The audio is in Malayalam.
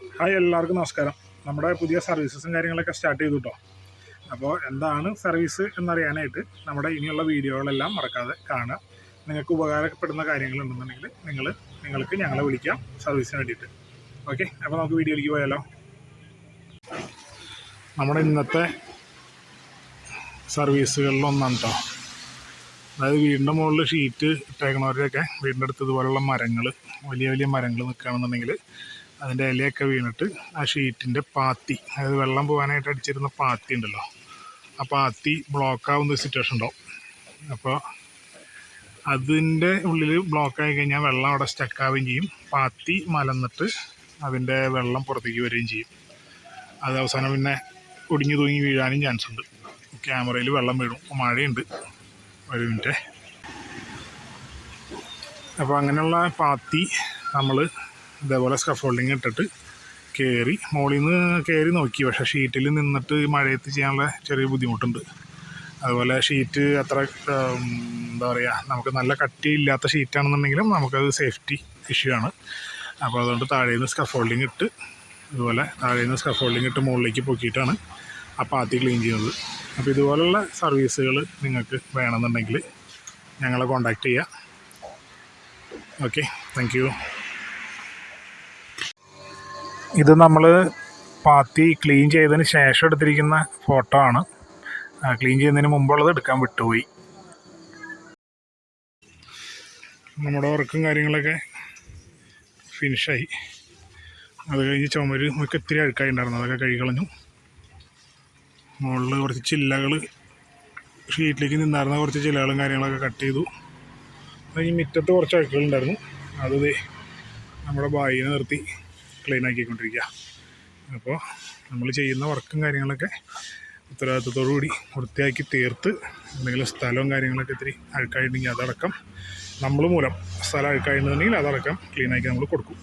ഹായ് എല്ലാവർക്കും നമസ്കാരം. നമ്മുടെ പുതിയ സർവീസസും കാര്യങ്ങളൊക്കെ സ്റ്റാർട്ട് ചെയ്തു കേട്ടോ അപ്പോൾ എന്താണ് സർവീസ് എന്നറിയാനായിട്ട് നമ്മുടെ ഇനിയുള്ള വീഡിയോകളെല്ലാം മറക്കാതെ കാണുക. നിങ്ങൾക്ക് ഉപകാരപ്പെടുന്ന കാര്യങ്ങളുണ്ടെന്നുണ്ടെങ്കിൽ നിങ്ങൾ നിങ്ങൾക്ക് ഞങ്ങളെ വിളിക്കാം സർവീസിന് വേണ്ടിയിട്ട്. ഓക്കെ അപ്പോൾ നമുക്ക് വീഡിയോയിലേക്ക് പോയാലോ? നമ്മുടെ ഇന്നത്തെ സർവീസുകളിലൊന്നാണ് കേട്ടോ അതായത് വീടിന്റെ മുകളിൽ ഷീറ്റ് ഇട്ടേക്കണവരെയൊക്കെ വീടിന്റെ അടുത്ത് ഇതുപോലുള്ള മരങ്ങൾ വലിയ വലിയ മരങ്ങൾ നിൽക്കുകയാണെന്നുണ്ടെങ്കിൽ അതിന്റെ ഇലയൊക്കെ വീണിട്ട് ആ ഷീറ്റിന്റെ പാത്തി അതായത് വെള്ളം പോകാനായിട്ട് അടിച്ചിരുന്ന പാത്തി ഉണ്ടല്ലോ ആ പാത്തി ബ്ലോക്ക് ആവുന്ന സിറ്റുവേഷൻ ഉണ്ടാവും. അപ്പോൾ അതിന്റെ ഉള്ളിൽ ബ്ലോക്ക് ആയി കഴിഞ്ഞാൽ വെള്ളം അവിടെ സ്റ്റക്കാവുകയും ചെയ്യും. പാത്തി മലന്നിട്ട് അതിന്റെ വെള്ളം പുറത്തേക്ക് വരികയും ചെയ്യും. അത് അവസാനം പിന്നെ ഒടിഞ്ഞു തൂങ്ങി വീഴാനും ചാൻസ് ഉണ്ട്. ക്യാമറയിൽ വെള്ളം വീഴും മഴയുണ്ട്. ഒരു മിനിറ്റ്. അപ്പോൾ അങ്ങനെയുള്ള പാത്തി നമ്മൾ ഇതേപോലെ സ്കഫോൾഡിങ് ഇട്ടിട്ട് കയറി മുകളിൽ നിന്ന് കയറി നോക്കി. പക്ഷേ ഷീറ്റിൽ നിന്നിട്ട് മഴയത്ത് ചെയ്യാനുള്ള ചെറിയ ബുദ്ധിമുട്ടുണ്ട്. അതുപോലെ ഷീറ്റ് അത്ര എന്താ പറയുക നമുക്ക് നല്ല കട്ടിയില്ലാത്ത ഷീറ്റാണെന്നുണ്ടെങ്കിലും നമുക്കത് സേഫ്റ്റി ഇഷ്യൂ ആണ്. അപ്പോൾ അതുകൊണ്ട് താഴെ നിന്ന് സ്കഫോൾഡിങ് ഇട്ട് അതുപോലെ താഴെ നിന്ന് സ്കഫോൾഡിങ് ഇട്ട് മുകളിലേക്ക് പൊക്കിയിട്ടാണ് ആ പാത്തി ക്ലീൻ ചെയ്യുന്നത്. അപ്പോൾ ഇതുപോലുള്ള സർവീസുകൾ നിങ്ങൾക്ക് വേണമെന്നുണ്ടെങ്കിൽ ഞങ്ങളെ കോൺടാക്റ്റ് ചെയ്യുക ഓക്കെ താങ്ക് ഇത് നമ്മൾ പാത്തി ക്ലീൻ ചെയ്തതിന് ശേഷം എടുത്തിരിക്കുന്ന ഫോട്ടോ ആണ്. ക്ലീൻ ചെയ്യുന്നതിന് മുമ്പുള്ളത് എടുക്കാൻ വിട്ടുപോയി. നമ്മുടെ വർക്കും കാര്യങ്ങളൊക്കെ ഫിനിഷായി അത് കഴിഞ്ഞ് ചുമര് ഒക്കെ ഇത്തിരി അഴുക്കായി ഉണ്ടായിരുന്നു അതൊക്കെ കഴുകളഞ്ഞു മുകളിൽ കുറച്ച് ചില്ലകൾ ഷീറ്റിലേക്ക് നിന്നായിരുന്ന. കുറച്ച് ചില്ലകളും കാര്യങ്ങളൊക്കെ കട്ട് ചെയ്തു. അത് കഴിഞ്ഞ് മുറ്റത്ത് കുറച്ച് അഴുക്കുകളുണ്ടായിരുന്നു. അത് നമ്മുടെ ബായിനെ നിർത്തി. ക്ലീൻ ആക്കിക്കൊണ്ടിരിക്കുക അപ്പോൾ നമ്മൾ ചെയ്യുന്ന വർക്കും കാര്യങ്ങളൊക്കെ ഉത്തരവാദിത്വത്തോടു കൂടി വൃത്തിയാക്കി തീർത്ത് എന്തെങ്കിലും സ്ഥലവും കാര്യങ്ങളൊക്കെ ഇത്തിരി അഴുക്കായിട്ടുണ്ടെങ്കിൽ അതടക്കം നമ്മൾ മൂലം സ്ഥലം അഴുക്കായിട്ടുണ്ടെങ്കിൽ അതടക്കം ക്ലീനാക്കി നമ്മൾ കൊടുക്കും.